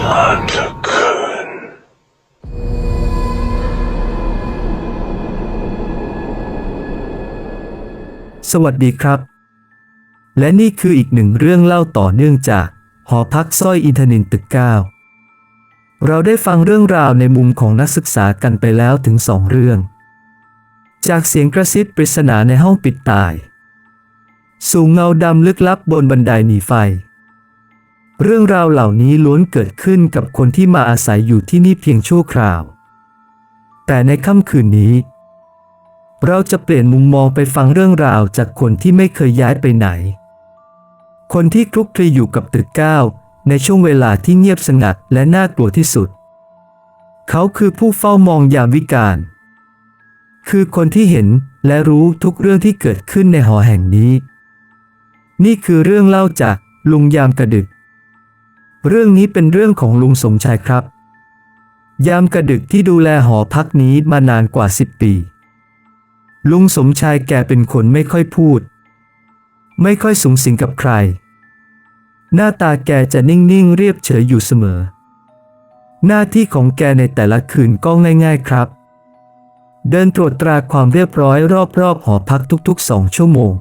นานเหลือเกินสวัสดีครับ และนี่คืออีกหนึ่งเรื่องเล่าต่อเนื่องจาก หอพักสร้อยอินทนินตึกเก้าเราได้ฟังเรื่องราวในมุมของนักศึกษากันไปแล้วถึงสองเรื่อง จากเสียงกระซิบปริศนาในห้องปิดตาย สู่เงาดำลึกลับบนบันไดหนีไฟ เรื่องราวเหล่านี้ล้วนเกิดขึ้นกับคนที่มาอาศัยอยู่ที่นี่เพียงชั่วคราว แต่ในค่ำคืนนี้ เราจะเปลี่ยนมุมมองไปฟังเรื่องราวจากคนที่ไม่เคยย้ายไปไหน คนที่คลุกคลีอยู่กับตึกเก้าในช่วงเวลาที่เงียบสงัดและน่ากลัวที่สุด เขาคือผู้เฝ้ามองยามวิกาล คือคนที่เห็นและรู้ทุกเรื่องที่เกิดขึ้นในหอแห่งนี้ นี่คือเรื่องเล่าจากลุงยามกระดึก เรื่องนี้เป็นเรื่องของลุงสมชายครับ ยามกระดึกที่ดูแลหอพักนี้มานานกว่าสิบปี ลุงสมชายแกเป็นคนไม่ค่อยพูด ไม่ค่อยสูงสิงกับใคร หน้าตาแกจะนิ่งๆเรียบเฉยอยู่เสมอ หน้าที่ของแกในแต่ละคืนก็ง่าย ๆครับ เดินตรวจตราความเรียบร้อยรอบๆหอพักทุกๆสองชั่วโมง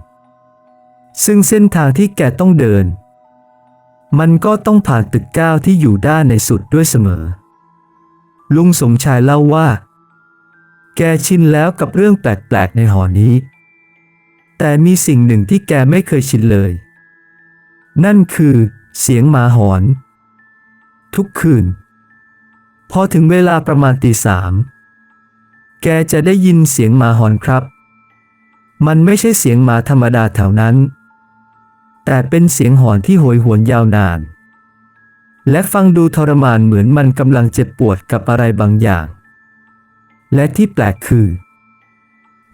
ซึ่งเส้นทางที่แกต้องเดิน มันก็ต้องผ่านตึกก้าวที่อยู่ด้านในสุดด้วยเสมอ ลุงสมชายเล่าว่า แกชินแล้วกับเรื่องแปลกๆในหอนี้ แต่มีสิ่งหนึ่งที่แกไม่เคยชินเลย นั่นคือเสียงหมาหอน ทุกคืน พอถึงเวลาประมาณตีสาม แกจะได้ยินเสียงหมาหอนครับ มันไม่ใช่เสียงหมาธรรมดาแถวนั้น แต่เป็นเสียงหอนที่โหยหวนยาวนาน และฟังดูทรมานเหมือนมันกำลังเจ็บปวดกับอะไรบางอย่าง และที่แปลกคือ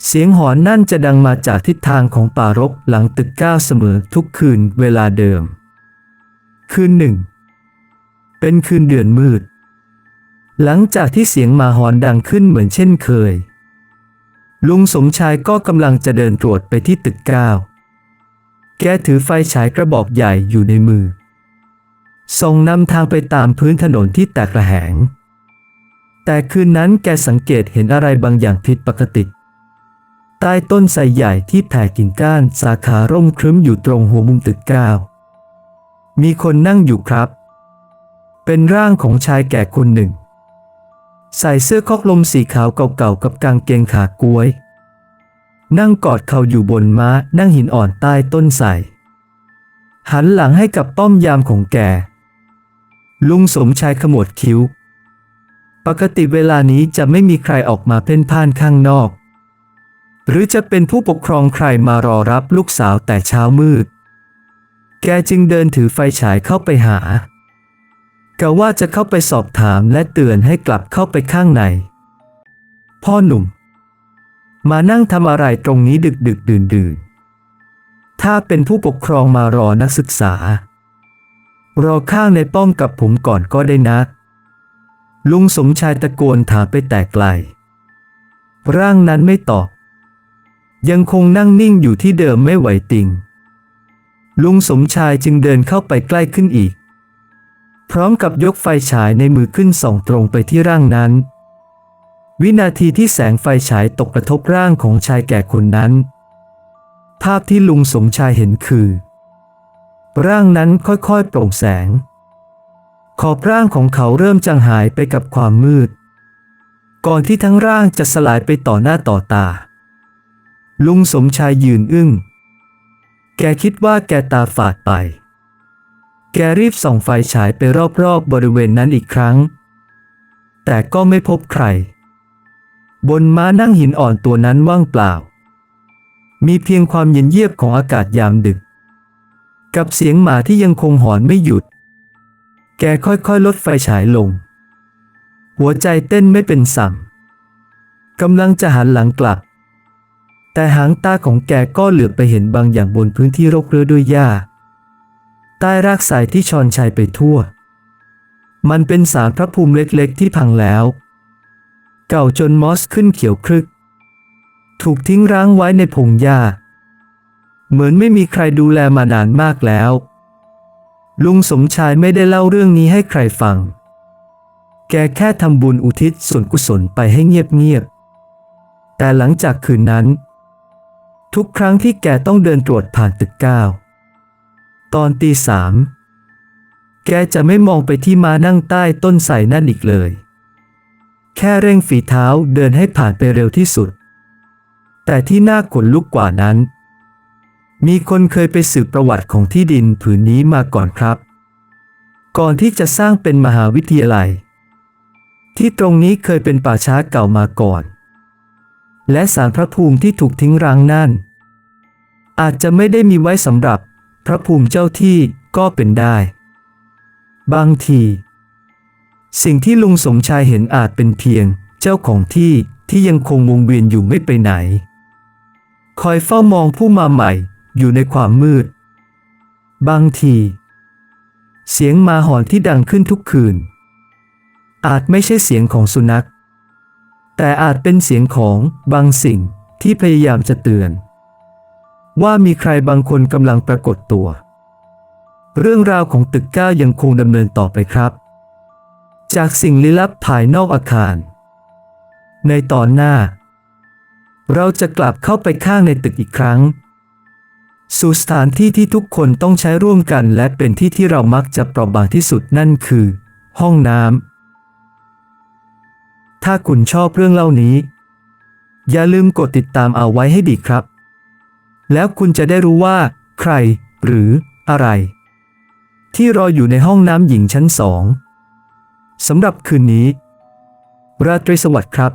เสียงหอนนั่นจะดังมาจากทิศทางของป่ารกหลังตึกก้าวเสมอทุกคืนเวลาเดิม คืนหนึ่ง เป็นคืนเดือนมืด หลังจากที่เสียงมาหอนดังขึ้นเหมือนเช่นเคยลุงสมชายก็กำลังจะเดินตรวจไปที่ตึกก้า แกถือไฟฉายกระบอกใหญ่อยู่ในมือ ส่งนำทางไปตามพื้นถนนที่แตกระแหง แต่คืนนั้นแกสังเกตเห็นอะไรบางอย่างผิดปกติ ใต้ต้นไทรใหญ่ที่แผ่กิ่งก้านสาขาร่มครึ้มอยู่ตรงหัวมุมตึกเก้า มีคนนั่งอยู่ครับ เป็นร่างของชายแก่คนหนึ่ง ใส่เสื้อคอกลมสีขาวเก่าๆกับกางเกงขากล้วย นั่งกอดเข่าอยู่บนม้านั่งหินอ่อนใต้ต้นไทรหันหลังให้กับป้อมยามของแก ลุงสมชายขมวดคิ้ว ปกติเวลานี้จะไม่มีใครออกมาเพ่นพ่านข้างนอก หรือจะเป็นผู้ปกครองใครมารอรับลูกสาวแต่เช้ามืด แกจึงเดินถือไฟฉายเข้าไปหากะว่าจะเข้าไปสอบถามและเตือนให้กลับเข้าไปข้างใน พ่อหนุ่ม มานั่งทำอะไรตรงนี้ดึกดึกดื่นดื่นถ้าเป็นผู้ปกครองมารอนักศึกษา รอข้างในป้อมกับผมก่อนก็ได้นะ ลุงสมชายตะโกนถามไปแต่ไกล ร่างนั้นไม่ตอบ ยังคงนั่งนิ่งอยู่ที่เดิมไม่ไหวติง ลุงสมชายจึงเดินเข้าไปใกล้ขึ้นอีก พร้อมกับยกไฟฉายในมือขึ้นส่องตรงไปที่ร่างนั้น วินาทีที่แสงไฟฉายตกกระทบร่างของชายแก่คนนั้น ภาพที่ลุงสมชายเห็นคือ ร่างนั้นค่อยๆโปร่งแสง ขอบร่างของเขาเริ่มจางหายไปกับความมืด ก่อนที่ทั้งร่างจะสลายไปต่อหน้าต่อตา ลุงสมชายยืนอึ้ง แกคิดว่าแกตาฝาดไป แกรีบส่องไฟฉายไปรอบๆบบริเวณนั้นอีกครั้ง แต่ก็ไม่พบใคร บนม้านั่งหินอ่อนตัวนั้นว่างเปล่า มีเพียงความเย็นเยียบของอากาศยามดึก กับเสียงหมาที่ยังคงหอนไม่หยุด แกค่อยๆ ลดไฟฉายลง หัวใจเต้นไม่เป็นสั่งกำลังจะหันหลังกลับ แต่หางตาของแกก็เหลือบไปเห็นบางอย่างบนพื้นที่รกเรือด้วยหญ้า ใต้รากสายที่ชอนชัยไปทั่ว มันเป็นสารพระภูมิเล็กๆที่พังแล้ว เก่าจนมอสขึ้นเขียวครึก ถูกทิ้งร้างไว้ในพงหญ้า เหมือนไม่มีใครดูแลมานานมากแล้ว ลุงสมชายไม่ได้เล่าเรื่องนี้ให้ใครฟัง แกแค่ทำบุญอุทิศส่วนกุศลไปให้เงียบๆ แต่หลังจากคืนนั้น ทุกครั้งที่แกต้องเดินตรวจผ่านตึกเก้าตอนตีสามแกจะไม่มองไปที่มานั่งใต้ต้นไทรนั่นอีกเลย แค่เร่งฝีเท้าเดินให้ผ่านไปเร็วที่สุด แต่ที่น่าขนลุกกว่านั้น มีคนเคยไปสืบประวัติของที่ดินผืนนี้มาก่อนครับ ก่อนที่จะสร้างเป็นมหาวิทยาลัย ที่ตรงนี้เคยเป็นป่าช้าเก่ามาก่อน และสารพระภูมิที่ถูกทิ้งร้างนั่น อาจจะไม่ได้มีไว้สำหรับพระภูมิเจ้าที่ก็เป็นได้ บางที สิ่งที่ลุงสมชายเห็นอาจเป็นเพียง เจ้าของที่ที่ยังคงวงเวียนอยู่ไม่ไปไหน คอยเฝ้ามองผู้มาใหม่ อยู่ในความมืด บางที เสียงมาหอนที่ดังขึ้นทุกคืน อาจไม่ใช่เสียงของสุนัข แต่อาจเป็นเสียงของบางสิ่งที่พยายามจะเตือน ว่ามีใครบางคนกำลังปรากฏตัว เรื่องราวของตึกเก้ายังคงดำเนินต่อไปครับ จากสิ่งลี้ลับภายนอกอาคาร ในตอนหน้า เราจะกลับเข้าไปข้างในตึกอีกครั้ง สู่สถานที่ที่ทุกคนต้องใช้ร่วมกันและเป็นที่ที่เรามักจะเปราะบางที่สุดนั่นคือ ห้องน้ำถ้าคุณชอบเรื่องเล่านี้ อย่าลืมกดติดตามเอาไว้ให้ดีครับ แล้วคุณจะได้รู้ว่า ใคร หรือ อะไร ที่รออยู่ในห้องน้ำหญิงชั้นสอง สำหรับคืนนี้ ราตรีสวัสดิ์ครับ